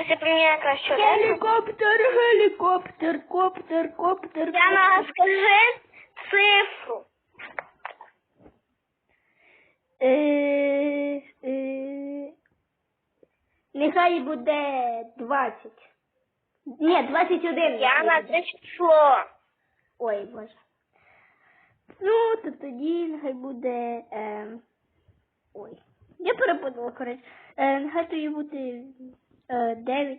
Ось поміняє краще. Гелікоптер, гелікоптер, коптер, коптер. Яна, скажи цифру. Е, е, нехай буде 20. Ні, 21. Яна, це число. Ой, боже. Ну, то тоді нехай буде. Е, ой. Я перепутала, коротше. Е, нехай тоді буде е, 9.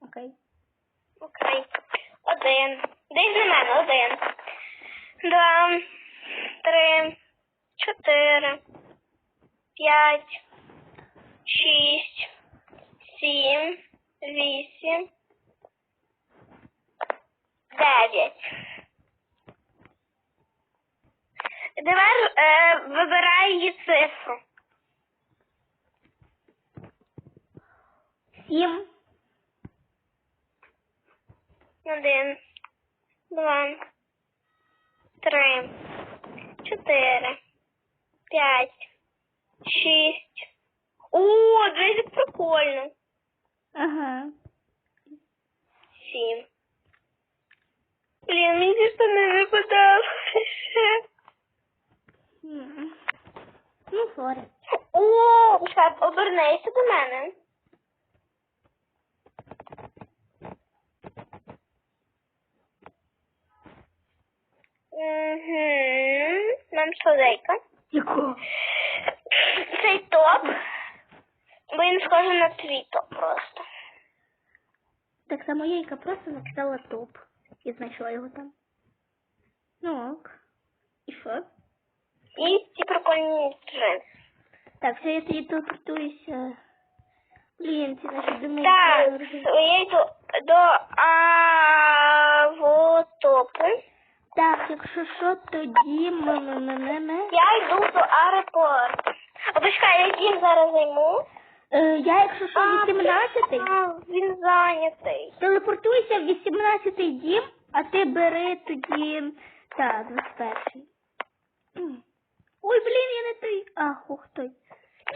Окей. Окей. Один. Десь на мене один. Два, три, чотири, п'ять, шість, сім, вісім, дев'ять. Тепер е, вибирай її цифру. 7. Один, два, три, чотири, п'ять, шість. О, дуже прикольно. Ага. Сім. Блін, мені що не випадало. Ну, сорі. О, почекай, обернися до мене. Угу. Нам солейка. Яко? Цей топ, бо він схожий на твій топ просто. Так само я яка просто написала топ. І знайшла його там. Ну ок. І що? І ці прикольні джинси. Так, все, я тоді телепортуюся. Блін, ці наші думки. Так, я йду до авотопу. Так, якщо що, тоді ми ми ми ми ми Я йду до аеропорту. А почекай, я їм зараз займу. Е, Я, якщо що, 18-й. А, він зайнятий. Телепортуйся в 18-й дім, а ти бери тоді. Так, 21-й. М. Ой, блін, я не той. Ах, ух той.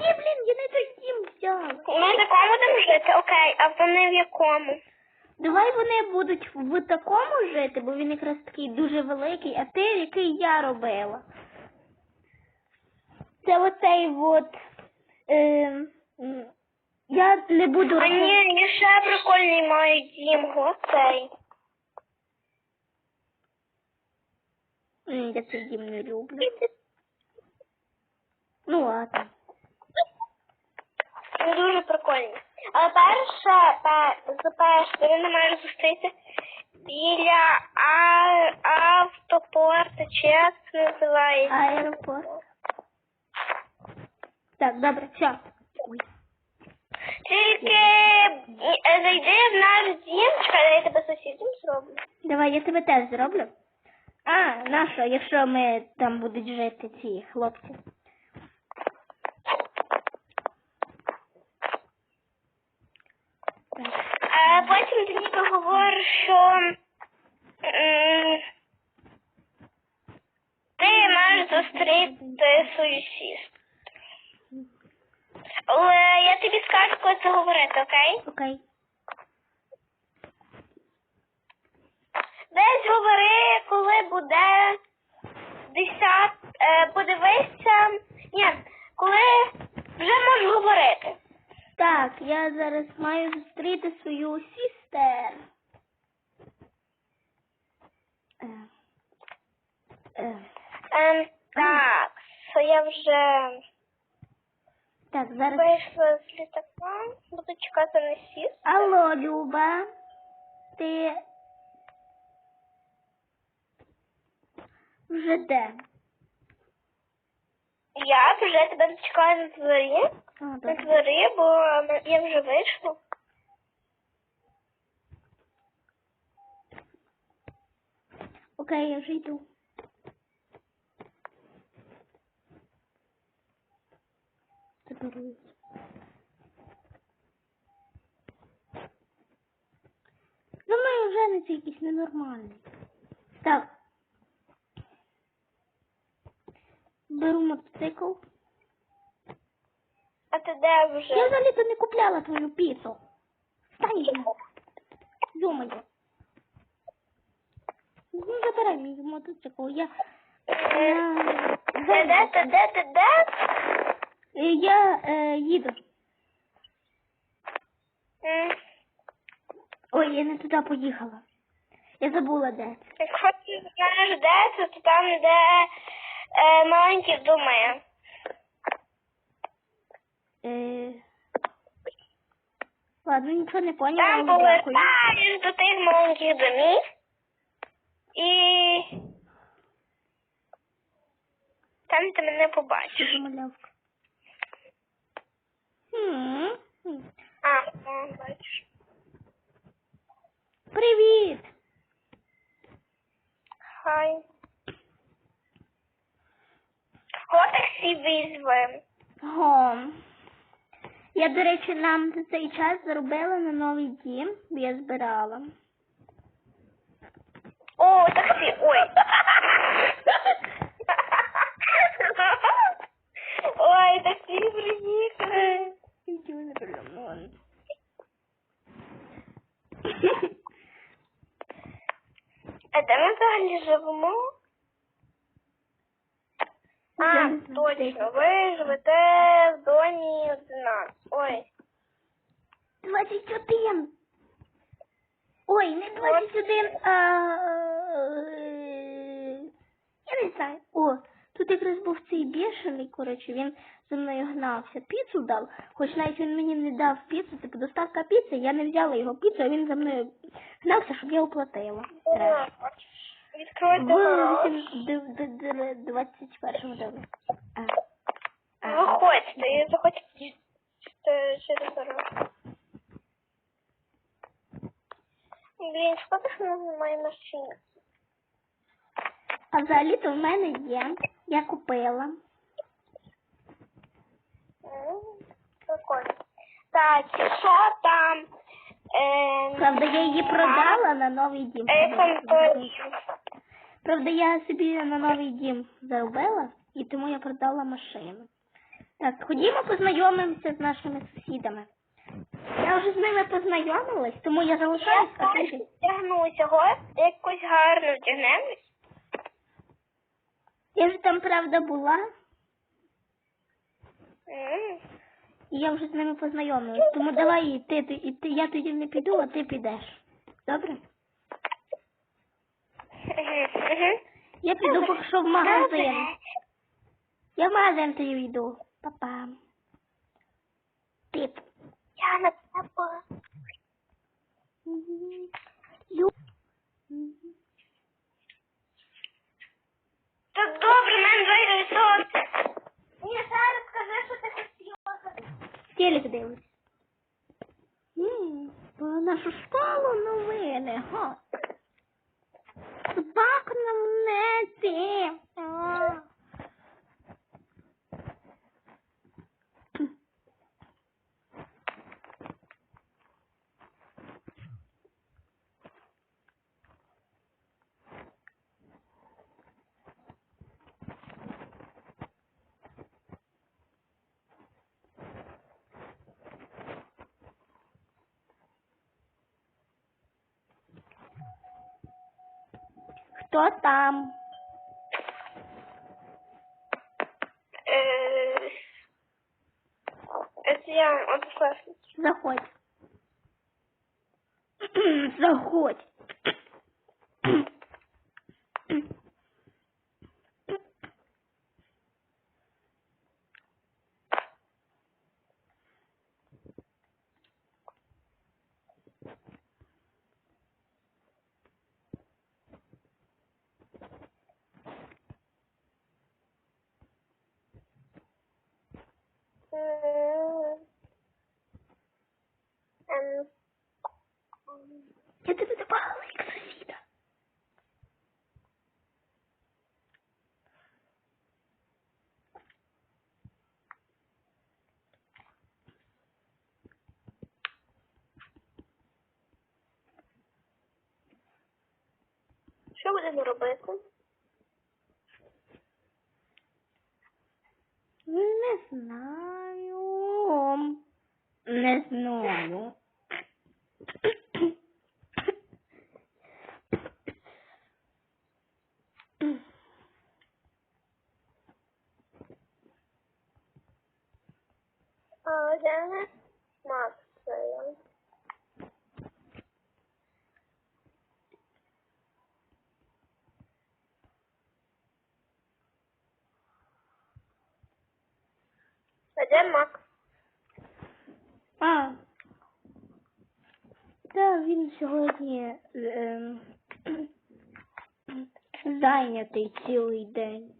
Ні, блін, я не той дім взяла. Ми в такому будемо жити, окей, а вони в якому? Давай вони будуть в такому жити, бо він якраз такий дуже великий, а ти, який я робила. Це оцей от. Е, я не буду А ні, я ще прикольний маю дім, оцей. Я цей дім не люблю. Ну ладно. Він дуже прикольний. Але перше, пе- за перше, він не має зустрітися біля а- автопорту, чи як це називається? Аеропорт. Так, добре, все. Ой. Тільки е, зайди в наш дім, чекай, я тебе сусідом зроблю. Давай, я тебе теж зроблю. А, нащо, якщо ми там будуть жити ці хлопці. Так. А потім ти ніби говориш, що м, ти маєш зустріти свою сестру. Але я тобі скажу, коли це говорити, окей? Десь говори, коли буде десят, е, подивися. Ні, коли вже можеш говорити. Так, я зараз маю зустріти свою сістер. Е, е, Ем, так, що я вже Так, зараз. вийшла з літака, буду чекати на сіс. Алло, Люба. Ти вже де? Я вже тебе чекаю на дворі. А, На добре. дворі, бо я вже вийшла. Окей, я вже йду. Заберу. Ну, ми вже не це якийсь ненормальний. Так. Беру мотоцикл. А ти де вже? Я взагалі-то не купляла твою піцу. Стань Ё-моё. Ну, забирай мій мотоцикл. Я... Я... Де, де, де, де, де? Е, Я е, їду. М, Ой, я не туди поїхала. Я забула де. Якщо ти знаєш, де це, то там, де е, маленький думає. Е... Ладно, нічого не поняла. Там повертаєш до тих маленьких домів і там ти мене побачиш. малявка? А, бачиш. Привіт! Хай. О, таксі. Го. Я, до речі, нам за цей час заробила на новий дім, бо я збирала. О, таксі, ой. Ой, таксі приїхали. Нічого не придумала. А взагалі живемо? А, точно, ви живете в домі 11. Ой. 21. Ой, не 21, а... е, Я не знаю. О, тут якраз був цей бешений, коротше, він за мною гнався. Піцу дав, хоч навіть він мені не дав піцу, типу доставка піци, я не взяла його піцу, а він за мною гнався, щоб я оплатила. Відкройте В гараж. 21 домі. А. А. Виходьте, і заходьте через гараж. Блін, шкода, що у нас немає машини. А взагалі-то в мене є. Я купила. Прикольно. Так, що там? Ем, Правда, я її продала на новий дім. Торі. Правда, я собі на новий дім заробила, і тому я продала машину. Так, ходімо познайомимося з нашими сусідами. Я вже з ними познайомилась, тому я Я залишаюсь, ж- вдягнуся, го, якось гарно вдягнемось. Я вже там, правда, була, і я вже з ними познайомилась. Тому давай і ти, ти, ти, я тоді не піду, а ти підеш. Добре? Я піду поки що в магазин. Я в магазин тоді йду. Па-па. Тип. Я на тебе. to build. Хто там? Е, Це я однокласник. Заходь. Заходь. М. Ем, Я тебе добавила як сусіда. Що будемо робити? Не знаю. snåljåp. Ja, det är smart. Зайнятий цілий день.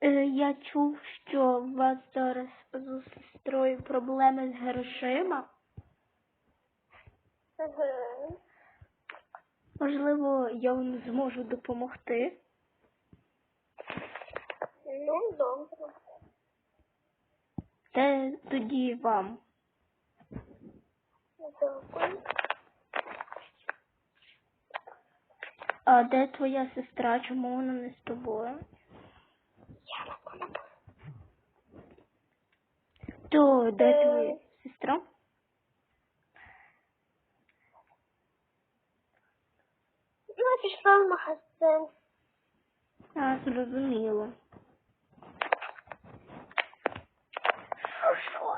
Е, Я чув, що у вас зараз з сестрою проблеми з грошима. Можливо, я вам зможу допомогти. Ну, добре. Це тоді вам. Дякую. А де твоя сестра? Чому вона не з тобою? Я на. То де Е. твоя сестра? Ну, пішла в магазин. А, зрозуміло. Що, що?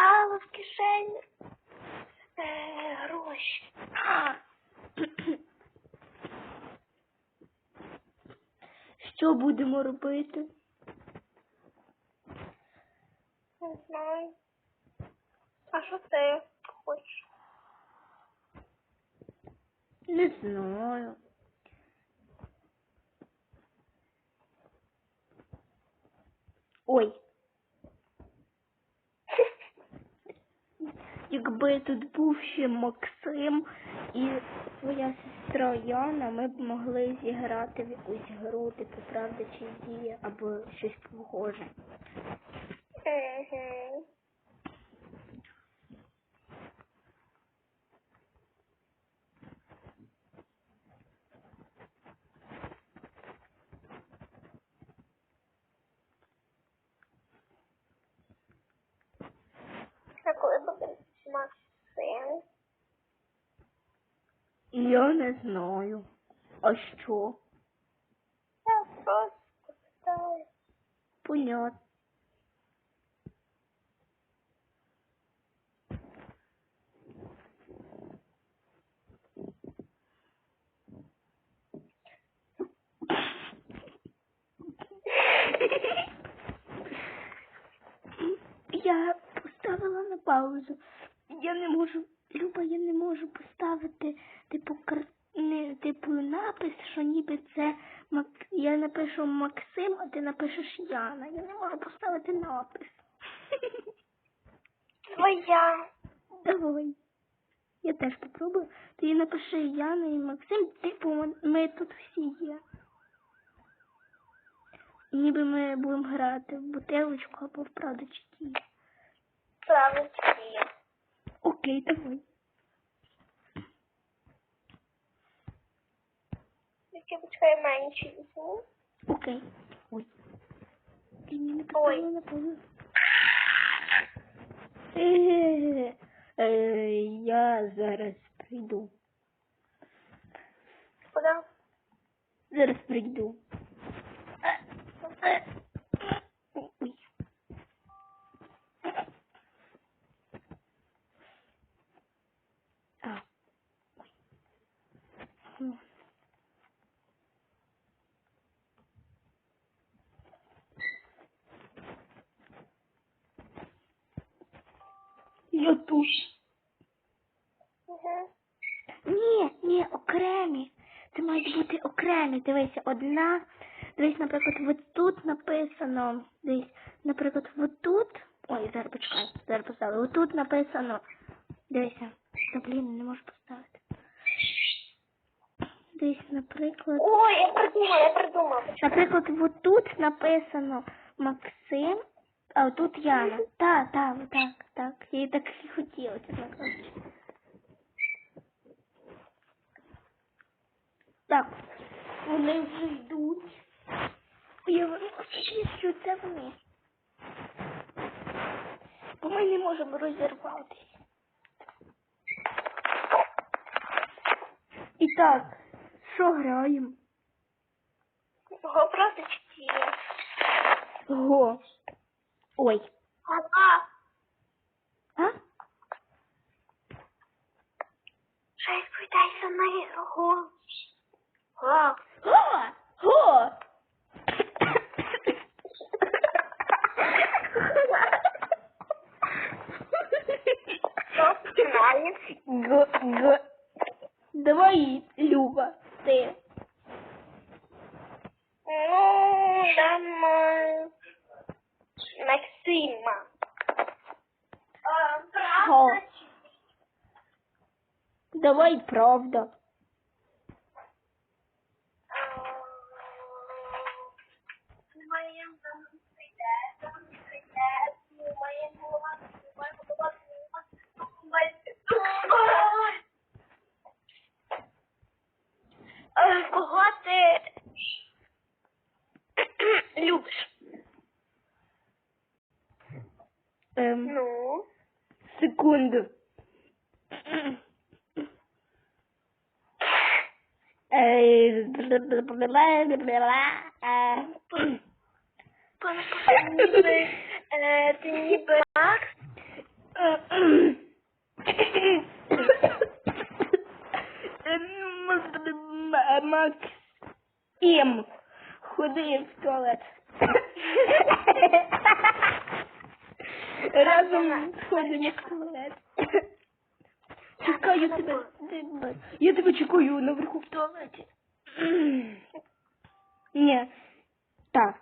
Заховала в кишені е, гроші. А. Що будемо робити? Не знаю. А що ти хочеш? Не знаю. Ой. Якби тут був ще Максим і моя сестра Яна, ми б могли зіграти в якусь гру, типу правда чи дія, або щось похоже. Угу. А коли буде Максим? Я не знаю. А що? Я просто питаю. Понятно. Я поставила на паузу. Я не можу, Люба, я не можу поставити типу кар... не, типу напис, що ніби це Мак... я напишу Максим, а ти напишеш Яна. Я не можу поставити напис. Твоя. Давай. Я теж попробую. Ти напиши Яна і Максим, типу ми- тут всі є. Ніби ми будемо грати в бутилочку або в правду чи. Окей, давай. Я почекай менше візьму. Окей. Ой. Ти мені не Ой. поставила на паузу. Е, е, Я зараз прийду. Куди? Зараз прийду. Ой. А. Ой. Ну. Я тут. Угу. Ні, ні, окремі. Це мають бути окремі. Дивися, одна. Дивись, наприклад, от тут написано. Дивись, наприклад, от тут. Ой, зараз почекай, зараз поставлю. От тут написано. Дивися. Та блін, не можу поставити. Дивись, наприклад. Ой, я придумала, я придумала. Наприклад, от тут написано Максим, а тут Яна. Так, так, так, так. І так і хотіла, чесно кажучи. Так, вони вже йдуть. Я вимовчую, що це вони. Бо ми не можемо розірватися. І так, що граємо? Го просто чотири. Го. Ой. А? Що відповідайся на його. Го! Го! Хто починає? Г, г. Давай, Люба, ти. Ну, давай. Максима. Правда. Давай, правда. Е, Кого ти любиш? Ем, Ну, секунду. Е, е, ніби, е, ти ніби Макс, Макс М. Ходи в туалет. Разом сходимо в туалет. Чекаю тебе. Я тебе чекаю наверху в туалеті. Ні. Так.